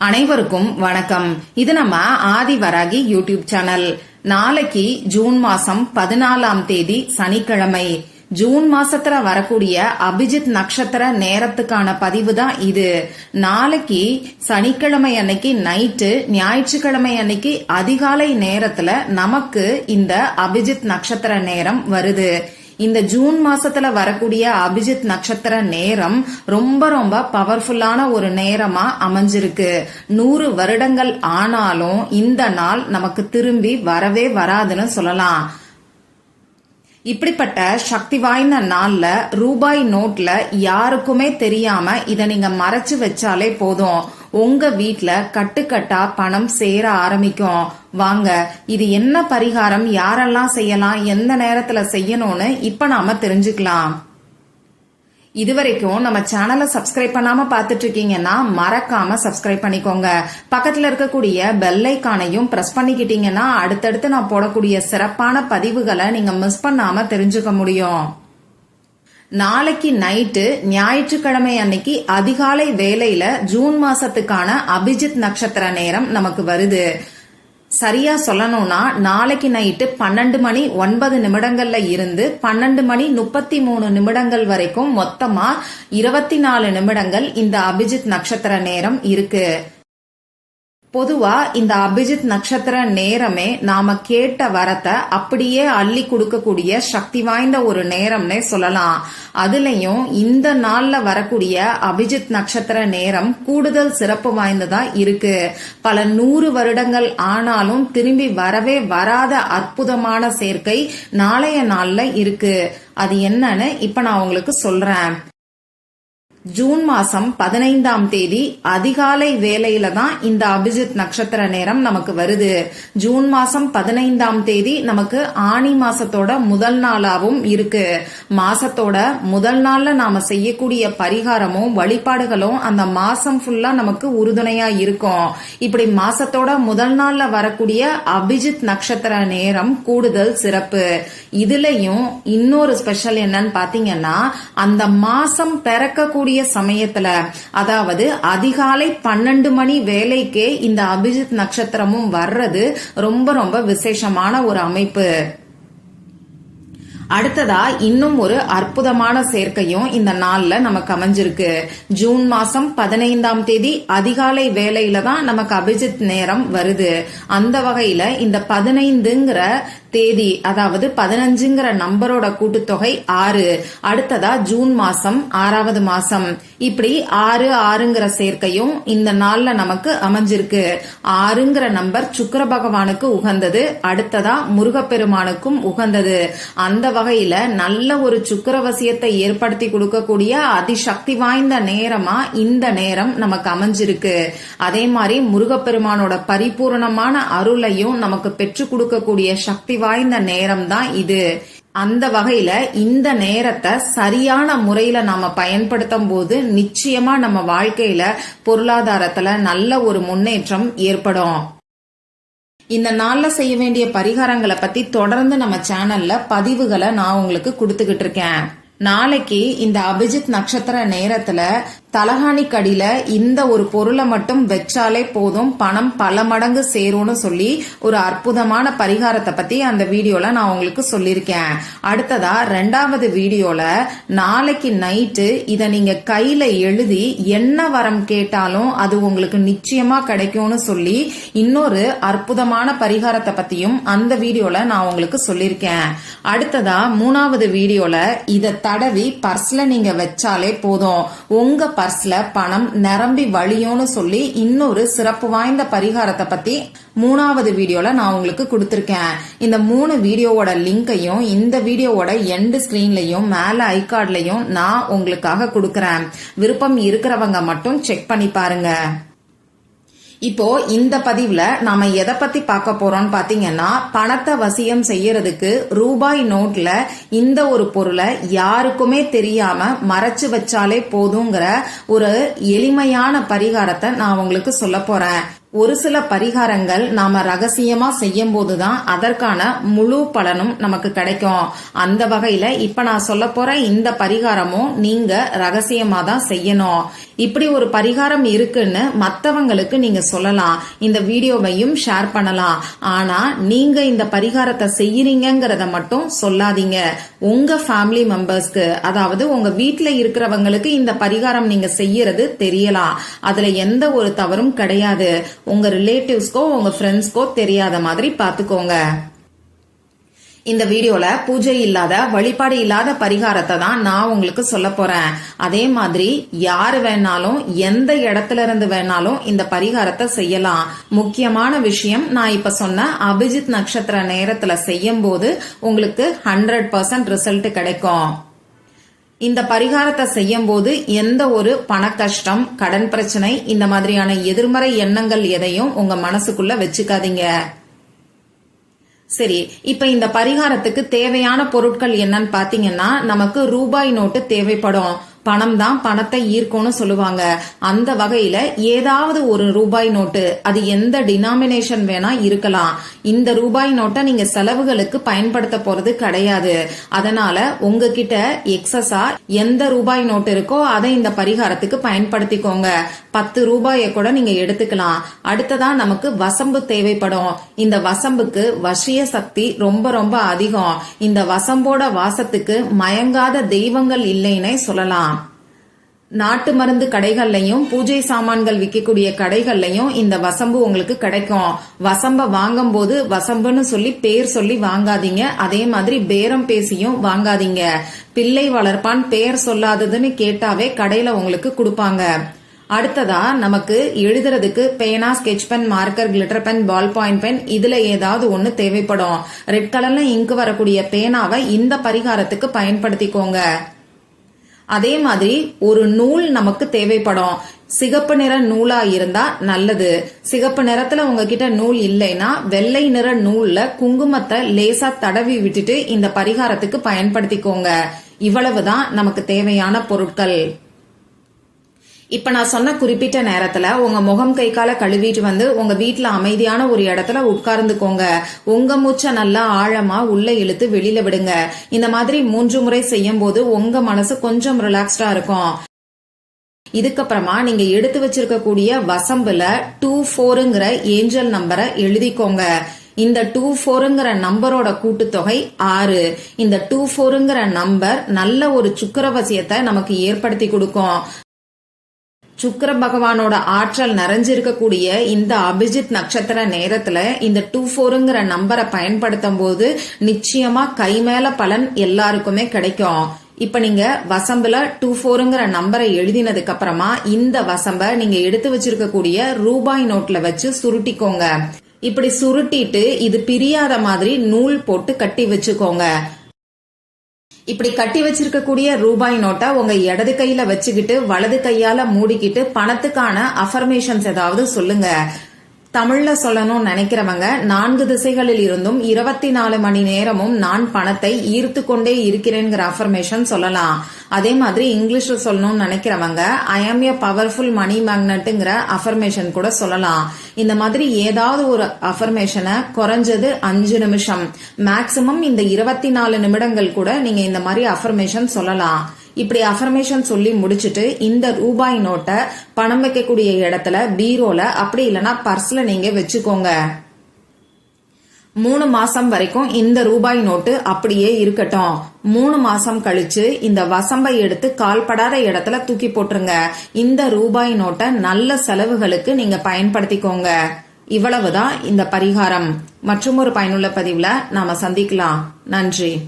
அனைவருக்கும் வணக்கம். இது நம்ம ஆதிவராகி யூடியூப் சேனல். நாளைக்கு ஜூன் மாசம் பதினாலாம் தேதி சனிக்கிழமை. ஜூன் மாசத்துல வரக்கூடிய அபிஜித் நட்சத்திர நேரத்துக்கான பதிவு தான் இது. நாளைக்கு சனிக்கிழமை அன்னைக்கு நைட்டு ஞாயிற்றுக்கிழமை அன்னைக்கு அதிகாலை நேரத்துல நமக்கு இந்த அபிஜித் நட்சத்திர நேரம் வருது. இந்த ஜூன் மாசத்துல வரக்கூடிய அபிஜித் நட்சத்திர நேரம் ரொம்ப ரொம்ப பவர்ஃபுல்லான ஒரு நேரமா அமைஞ்சிருக்கு. நூறு வருடங்கள் ஆனாலும் இந்த நாள் நமக்கு திரும்பி வரவே வராதுன்னு சொல்லலாம். இப்படிப்பட்ட சக்தி வாய்ந்த நாள்ல ரூபாய் நோட்ல யாருக்குமே தெரியாம இத நீங்க மறைச்சு வச்சாலே போதும். உங்க வீட்ல கட்டுக்கட்டா பணம் சேர ஆரம்பிக்கும். வாங்க இது என்ன பரிகாரம்? யாரெல்லாம் செய்யலாம்? எந்த நேரத்துல செய்யணும்னு இப்ப நாம தெரிஞ்சுக்கலாம். இதுவரைக்கும் நம்ம சேனலை சப்ஸ்கிரைப் பண்ணாம பாத்துட்டு இருக்கீங்கன்னா மறக்காம சப்ஸ்கிரைப் பண்ணிக்கோங்க. பக்கத்துல இருக்கக்கூடிய பெல் ஐக்கானையும் பிரஸ் பண்ணிக்கிட்டீங்கன்னா அடுத்தடுத்து நான் போடக்கூடிய சிறப்பான பதிவுகளை நீங்க மிஸ் பண்ணாம தெரிஞ்சுக்க முடியும். நாளைக்கு நைட்டு ஞாயிற்றுக்கிழமை அன்னைக்கு அதிகாலை வேலையில ஜூன் மாசத்துக்கான அபிஜித் நட்சத்திர நேரம் நமக்கு வருது. சரியா சொல்லணும்னா நாளைக்கு நைட்டு பன்னெண்டு மணி ஒன்பது நிமிடங்கள்ல இருந்து பன்னெண்டு மணி முப்பத்தி மூணு நிமிடங்கள் வரைக்கும் மொத்தமா இருபத்தி நாலு நிமிடங்கள் இந்த அபிஜித் நட்சத்திர நேரம் இருக்கு. பொதுவா இந்த அபிஜித் நட்சத்திர நேரமே நாம கேட்ட வரத்தை அப்படியே அள்ளி கொடுக்கக்கூடிய சக்தி வாய்ந்த ஒரு நேரம்னே சொல்லலாம். அதுலயும் இந்த நாள்ல வரக்கூடிய அபிஜித் நட்சத்திர நேரம் கூடுதல் சிறப்பு வாய்ந்ததா இருக்கு. பல நூறு வருடங்கள் ஆனாலும் திரும்பி வரவே வராத அற்புதமான சேர்க்கை நாளைய நாள்ல இருக்கு. அது என்னன்னு இப்ப நான் உங்களுக்கு சொல்றேன். ஜூன் மாசம் பதினைந்தாம் தேதி அதிகாலை வேலையில தான் இந்த அபிஜித் நட்சத்திர நேரம் நமக்கு வருது. ஜூன் மாசம் பதினைந்தாம் தேதி நமக்கு ஆணி மாசத்தோட முதல் நாளாவும் இருக்கு. மாசத்தோட முதல் நாள்ல நாம செய்யக்கூடிய பரிகாரமும் வழிபாடுகளும் அந்த மாசம் ஃபுல்லா நமக்கு உறுதுணையா இருக்கும். இப்படி மாசத்தோட முதல் நாள்ல வரக்கூடிய அபிஜித் நட்சத்திர நேரம் கூடுதல் சிறப்பு. இதுலயும் இன்னொரு ஸ்பெஷல் என்னன்னு பாத்தீங்கன்னா அந்த மாசம் பிறக்கக்கூடிய சமயத்துல அதாவது அதிகாலை பன்னெண்டு மணி வேலைக்கே இந்த அபிஜித் நட்சத்திரமும் வர்றது ரொம்ப ரொம்ப விசேஷமான ஒரு அமைப்பு. அடுத்ததா இன்னும் ஒரு அற்புதமான சேர்க்கையும் இந்த நாள்ல நமக்கு அமைஞ்சிருக்கு. ஜூன் மாசம் பதினைந்தாம் தேதி அதிகாலை வேலையில தான் நமக்கு அபிஜித் நேரம் வருது. அந்த வகையில இந்த பதினைந்துங்கிற தேதி அதாவது பதினஞ்சுங்கிற நம்பரோட கூட்டுத்தொகை ஆறு. அடுத்ததா ஜூன் மாசம் ஆறாவது மாசம். இப்படி ஆறு ஆறுங்கிற சேர்க்கையும் இந்த நாள்ல நமக்கு அமைஞ்சிருக்கு. ஆறுங்கிற நம்பர் சுக்கர பகவானுக்கு உகந்தது அடுத்ததா முருகப்பெருமானுக்கும் உகந்தது. அந்த வகையில நல்ல ஒரு சுக்கரவசியத்தை ஏற்படுத்தி கொடுக்கக்கூடிய அதிசக்தி வாய்ந்த நேரமா இந்த நேரம் நமக்கு அமைஞ்சிருக்கு. அதே மாதிரி முருகப்பெருமானோட பரிபூர்ணமான அருளையும் நமக்கு பெற்று கொடுக்கக்கூடிய சக்தி வாய்ந்த நேரம் தான் இது. அந்த வகையில இந்த நேரத்தை சரியான முறையில நாம பயன்படுத்தும் போது நிச்சயமா நம்ம வாழ்க்கையில பொருளாதாரத்துல நல்ல ஒரு முன்னேற்றம் ஏற்படும். இந்த நாளில் செய்ய வேண்டிய பரிகாரங்களை பத்தி தொடர்ந்து நம்ம சேனல்ல பதிவுகளை நான் உங்களுக்கு கொடுத்துக்கிட்டு இருக்கேன். நாளைக்கு இந்த அபிஜித் நட்சத்திர நேரத்துல தலகாணி கடியில இந்த ஒரு பொருளை மட்டும் வச்சாலே போதும். பணம் பல மடங்கு சேரும்னு சொல்லி ஒரு அற்புதமான பரிகாரத்தை பத்தி அந்த வீடியோல நான் உங்களுக்கு சொல்லியிருக்கேன். அடுத்ததா ரெண்டாவது வீடியோல நாளைக்கு நைட்டு இதை நீங்க கையில எழுதி என்ன வரம் கேட்டாலும் அது உங்களுக்கு நிச்சயமா கிடைக்கும்னு சொல்லி இன்னொரு அற்புதமான பரிகாரத்தை பத்தியும் அந்த வீடியோல நான் உங்களுக்கு சொல்லியிருக்கேன். அடுத்ததா மூணாவது வீடியோல இதை தடவி பர்ஸ்ல நீங்க வச்சாலே போதும். உங்க பர்ஸ்ல பணம் நிரம்பி வழியும்னு சொல்லி இன்னொரு சிறப்பு வாய்ந்த பரிகாரத்தை பத்தி மூணாவது வீடியோல நான் உங்களுக்கு கொடுத்துருக்கேன். இந்த மூணு வீடியோவோட லிங்கையும் இந்த வீடியோவோட எண்டு ஸ்கிரீன்லயும் மேல ஐகார்ட்லயும் நான் உங்களுக்காக கொடுக்கறேன். விருப்பம் இருக்கிறவங்க மட்டும் செக் பண்ணி பாருங்க. இப்போ இந்த பதிவுல நாம எதை பத்தி பார்க்க போறோம்னு பாத்தீங்கன்னா பணத்தை வசியம் செய்யறதுக்கு ரூபாய் நோட்ல இந்த ஒரு பொருளை யாருக்குமே தெரியாம மறைச்சு வச்சாலே போதுங்கிற ஒரு எளிமையான பரிகாரத்தை நான் உங்களுக்கு சொல்ல போறேன். ஒரு சில பரிகாரங்கள் நாம ரகசியமா செய்யும் போதுதான் அதற்கான முழு பலனும் நமக்கு கிடைக்கும். அந்த வகையில இப்ப நான் சொல்ல போற இந்த பரிகாரமும் நீங்க ரகசியமா தான் செய்யணும். இப்படி ஒரு பரிகாரம் இருக்குன்னு மத்தவங்களுக்கு நீங்க சொல்லலாம். இந்த வீடியோவையும் ஷேர் பண்ணலாம். ஆனா நீங்க இந்த பரிகாரத்தை செய்யறீங்கிறத மட்டும் சொல்லாதீங்க. உங்க ஃபேமிலி மெம்பர்ஸ்க்கு அதாவது உங்க வீட்டில் இருக்கிறவங்களுக்கு இந்த பரிகாரம் நீங்க செய்யறது தெரியலாம் அதுல எந்த ஒரு தவறும் கிடையாது. உங்க ரிலேட்டிவ்ஸ்க்கோ உங்க ஃப்ரெண்ட்ஸ்க்கோ தெரியாத மாதிரி பாத்துக்கோங்க இந்த வீடியோல பூஜை இல்லாத வழிபாடு இல்லாத பரிகாரத்தை தான் நான் உங்களுக்கு சொல்ல போறேன். அதே மாதிரி யாரு வேணாலும் எந்த இடத்துல இருந்து வேணாலும் இந்த பரிகாரத்தை செய்யலாம். முக்கியமான விஷயம் நான் இப்ப சொன்ன அபிஜித் நட்சத்திர நேரத்துல செய்யும் போது உங்களுக்கு ஹண்ட்ரட் பர்சன்ட் ரிசல்ட் கிடைக்கும். இந்த பரிகாரத்தை செய்யும் போது எந்த ஒரு பண கஷ்டம் கடன் பிரச்சனை இந்த மாதிரியான எதிர்மறை எண்ணங்கள் எதையும் உங்க மனசுக்குள்ள வச்சுக்காதீங்க. சரி இப்ப இந்த பரிகாரத்துக்கு தேவையான பொருட்கள் என்னன்னு பாத்தீங்கன்னா நமக்கு ரூபாய் நோட்டு தேவைப்படும். பணம் தான் பணத்தை ஈர்க்கும்னு சொல்லுவாங்க. அந்த வகையில ஏதாவது ஒரு ரூபாய் நோட்டு அது எந்த டினாமினேஷன் வேணா இருக்கலாம். இந்த ரூபாய் நோட்டை நீங்க செலவுகளுக்கு பயன்படுத்த போறது கிடையாது. அதனால உங்ககிட்ட எக்ஸஸா எந்த ரூபாய் நோட்டு இருக்கோ அதை இந்த பரிகாரத்துக்கு பயன்படுத்திக்கோங்க. பத்து ரூபாயை கூட நீங்க எடுத்துக்கலாம். அடுத்ததா நமக்கு வசம்பு தேவைப்படும். இந்த வசம்புக்கு வசிய சக்தி ரொம்ப ரொம்ப அதிகம். இந்த வசம்போட வாசத்துக்கு மயங்காத தெய்வங்கள் இல்லைன்னே சொல்லலாம். நாட்டு மருந்து கடைகள்லையும் பூஜை சாமான்கள் விற்கக்கூடிய கடைகள்லையும் இந்த வசம்பு உங்களுக்கு கிடைக்கும். வசம்ப வாங்கும் போது வசம்புன்னு சொல்லி பேர் சொல்லி வாங்காதீங்க. அதே மாதிரி பேரம் பேசியும் வாங்காதீங்க. பிள்ளை வளர்ப்பான் பேர் சொல்லாததுன்னு கேட்டாவே கடையில உங்களுக்கு கொடுப்பாங்க. அடுத்ததா நமக்கு எழுதுறதுக்கு பேனா sketch pen marker glitter pen ball point pen இதுல ஏதாவது ஒண்ணு தேவைப்படும். ரெட் கலர்ல இங்கு வரக்கூடிய பேனாவை இந்த பரிகாரத்துக்கு பயன்படுத்திக்கோங்க. அதே மாதிரி ஒரு நூல் நமக்கு தேவைப்படும். சிகப்பு நிற நூலா இருந்தா நல்லது. சிகப்பு நிறத்துல உங்ககிட்ட நூல் இல்லைன்னா வெள்ளை நிற நூல்ல குங்குமத்தை லேசா தடவி விட்டுட்டு இந்த பரிகாரத்துக்கு பயன்படுத்திக்கோங்க. இவ்வளவுதான் நமக்கு தேவையான பொருட்கள். இப்ப நான் சொன்ன குறிப்பிட்ட நேரத்துல உங்க முகம் கை கால கழுவிட்டு வந்து உங்க வீட்ல அமைதியான ஒரு இடத்துல உட்கார்ந்துக்கோங்க. உங்க மூச்சை நல்லா ஆழமா உள்ள இழுத்து வெளியில விடுங்க. இந்த மாதிரி மூன்று முறை செய்யும் போது உங்க மனசு கொஞ்சம் ரிலாக்ஸ்டா இருக்கும். இதுக்கப்புறமா நீங்க எடுத்து வச்சிருக்கக்கூடிய வசம்புல டூ ஃபோருங்கிற ஏஞ்சல் நம்பரை எழுதிக்கோங்க. இந்த டூ ஃபோருங்கிற நம்பரோட கூட்டுத்தொகை ஆறு. இந்த டூ ஃபோருங்கிற நம்பர் நல்ல ஒரு சுக்கரவசியத்தை நமக்கு ஏற்படுத்தி கொடுக்கும். சுக்கர பகவானோட ஆற்றல் நிறைஞ்சிருக்கக்கூடிய இந்த அபிஜித் நட்சத்திர நேரத்துல இந்த டூ ஃபோருங்கிற நம்பரை பயன்படுத்தும் போது நிச்சயமா கை மேல பலன் எல்லாருக்குமே கிடைக்கும். இப்ப நீங்க வசம்புல டூ ஃபோருங்கிற நம்பரை எழுதினதுக்கு அப்புறமா இந்த வசம்ப நீங்க எடுத்து வச்சிருக்கக்கூடிய ரூபாய் நோட்ல வச்சு சுருட்டிக்கோங்க. இப்படி சுருட்டிட்டு இது பிரியாத மாதிரி நூல் போட்டு கட்டி வச்சுக்கோங்க. இப்படி கட்டி வச்சிருக்கக்கூடிய ரூபாய் நோட்டை உங்க இடது கையில வச்சுக்கிட்டு வலது கையால மூடிக்கிட்டு பணத்துக்கான அஃபர்மேஷன்ஸ் ஏதாவது சொல்லுங்க. தமிழ்ல சொல்லணும்னு நினைக்கிறவங்க நான்கு திசைகளில் இருந்தும் இருபத்தி நாலு மணி நேரமும் நான் பணத்தை ஈர்த்து கொண்டே இருக்கிறேங்கிற அஃபர்மேஷன் சொல்லலாம். அதே மாதிரி இங்கிலீஷ்ல சொல்லணும்னு நினைக்கிறவங்க ஐ ஆம் ஏ பவர்ஃபுல் மணி மேக்னட்டுங்கிற அஃபர்மேஷன் கூட சொல்லலாம். இந்த மாதிரி ஏதாவது ஒரு அஃபர்மேஷனை குறைஞ்சது அஞ்சு நிமிஷம். மேக்சிமம் இந்த இருபத்தி நாலு நிமிடங்கள் கூட நீங்க இந்த மாதிரி அஃபர்மேஷன் சொல்லலாம். இப்படி அஃபர்மேஷன் சொல்லி முடிச்சுட்டு இந்த ரூபாய் நோட்டை பணம் வைக்கக்கூடிய இடத்துல பீரோல அப்படி இல்லைன்னா பர்ஸ்ல நீங்க வச்சுக்கோங்க. மூணு மாசம் வரைக்கும் இந்த ரூபாய் நோட்டு அப்படியே இருக்கட்டும். மூணு மாசம் கழிச்சு இந்த வசம்பை எடுத்து கால்படாத இடத்துல தூக்கி போட்டுருங்க. இந்த ரூபாய் நோட்டை நல்ல செலவுகளுக்கு நீங்க பயன்படுத்திக்கோங்க. இவ்வளவுதான் இந்த பரிகாரம். மற்றும் ஒரு பயனுள்ள பதிவுல நாம சந்திக்கலாம். நன்றி.